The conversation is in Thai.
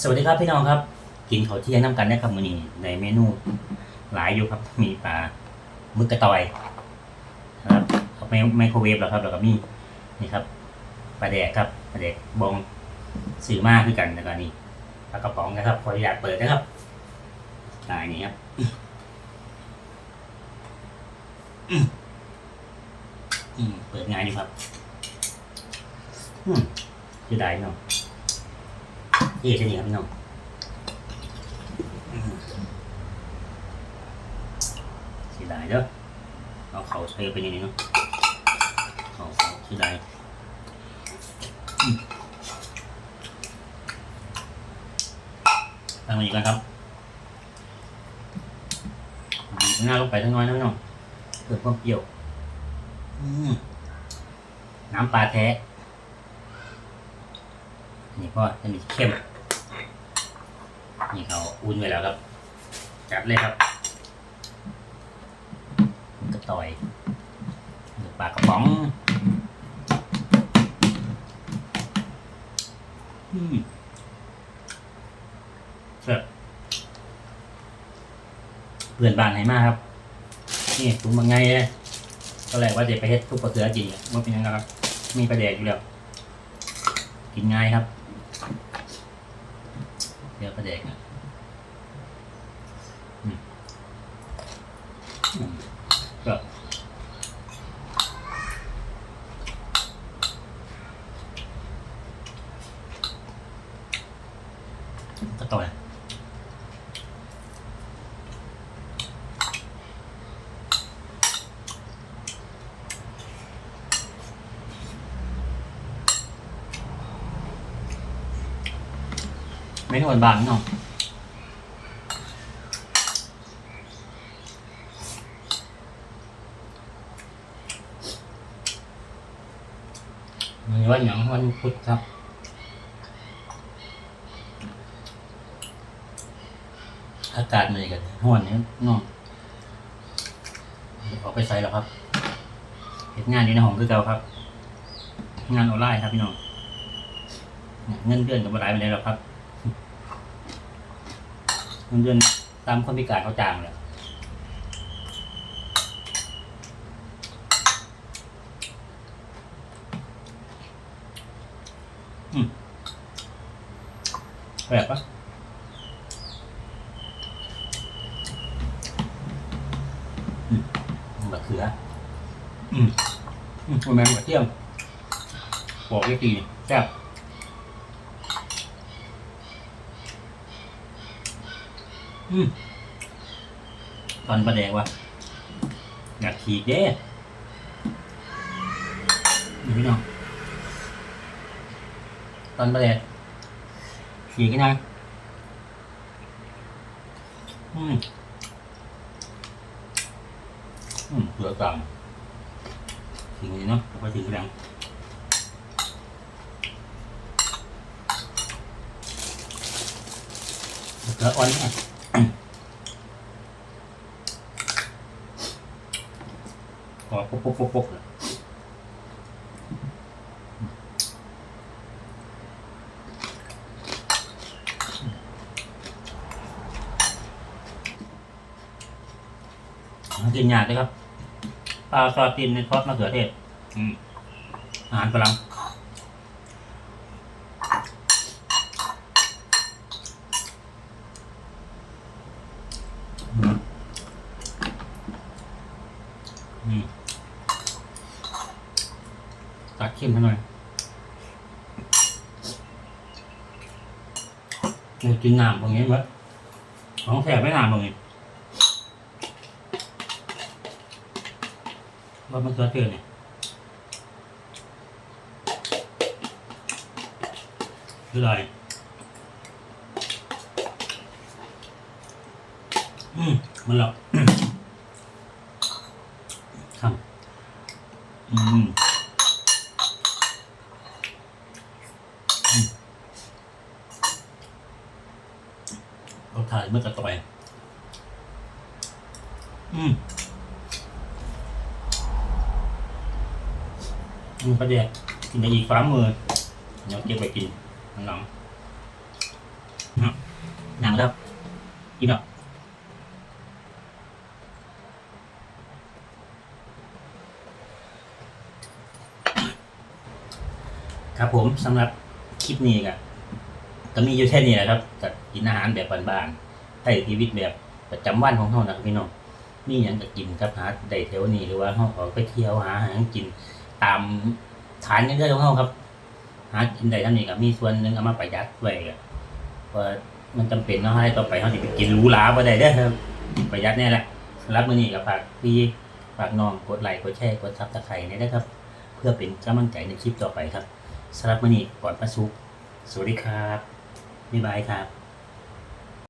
สวัสดีครับพี่น้องครับ กินข้าวเที่ยงน้ำกันนะครับมื้อนี้ในเมนูหลายอยู่ครับ มีปลามึกกระตอยนะครับเอาไมไมโครเวฟแล้วครับแล้วก็มีนี่ครับปลาแดกครับปลาแดกบองสื่อมากคือกันแล้วก็นี่ปลากระป๋องนะครับขออนุญาตเปิดนะครับลายนี้ครับอืมเปิดง่ายดีครับอืมจะได้เนาะ นี่แค่นี้ครับพี่น้องสียดายเด้อเอาเขาใส่ไปนี่เนาะเขาเขาสียดายอืมตั้งมาอีกแล้วครับหน้าลงไปทั้งน้อยนะพี่น้องเพิ่มความเปรี้ยวน้ำปลาแท้ นี่ก็จะมีเข้ม นี่เขาอุ่นไว้แล้วครับ จัดเลยครับกระต่อยหรือปลากระป๋องอืมเสร็จเพื่อนบ้านไหนมากครับ นี่ถุงบางไงเลยก็แรกว่าจะไปเฮ็ดทุกปลาเขือจริงอะว่าเป็นยังไงครับ มีประเดกอยู่แล้ว กินง่ายครับ เดี๋ยวประเด็กนะอืมอืมก็ก็ต่อย ไม่นวลบางเนาะมันวันหยังวันพุธครับอากาศมันกันห้อนนี่น้องออกไปใส่แล้วครับเห็นงานอยู่ในห้องคือเก่าครับ งานออนไลน์ครับพี่น้องเงินเดือนกับรายไปเลยแล้วครับ เงินเดือนตามคนพิการเขาจ้างเลยอืมแบบปะอืมมะเขือ อืมอืมแมงกระเทียมบอกได้กี่แซ่บ อืมตอนประแดงวะอยากขีดเด้นี่พี่น้องตอนประแดงขีดกันยังอืมอืมเกลือต่ำถึงนี้เนาะเอาไปถึงกระดังเกลืออ่อนอะ ขอปุ๊บปุ๊บปุ๊บปุ๊บเลยกินยากเลยครับปลาซอสตินในทอดมะเขือเทศอืมอาหารฝรั่งอืมอืม ตัดเข้มให้หน่อยนี่กินน้ำตรงนี้มั้ยของแถบไม่น้ำตรงนี้ว่ามันเกิดเตือนเนี่ยคืออะไรอืมมันหรอกครับอืม เราถ่ายเมื่อกระต่อย อืมมีประเดี๋ยวกินในอีกฟ้ามือเดี๋ยวเก็บไปกินข้างหลังหนังแล้วกินหรอครับผมสำหรับคลิปนี้ก็ ก็มีอยู่แค่นี้แหละครับกับกินอาหารแบบบ้านๆใช้ชีวิตแบบประจำวันของเรานะครับพี่น้องนี่ยังจะกินครับหาได้แถวนี้หรือว่าเราออกไปเที่ยวหาอาหารกินตามฐานเงินเดือนของเราครับ หากินได้ทั้งนี้ก็มีส่วนหนึ่งเอามาประหยัดไว้ก็เพราะมันจำเป็นเนาะให้ต่อไปเขาจะไปกินรูหราบได้เด้อครับ ประหยัดแน่แหละสำหรับมือนี้ก็ฝากพี่ฝากน้องกดไลค์กดแชร์กดซับสไครต์นี่นะครับ เพื่อเป็นกำลังใจในคลิปต่อไปครับสำหรับมื้อนี้ก่อนประสุกสวัสดีครับ บ๊ายบายครับ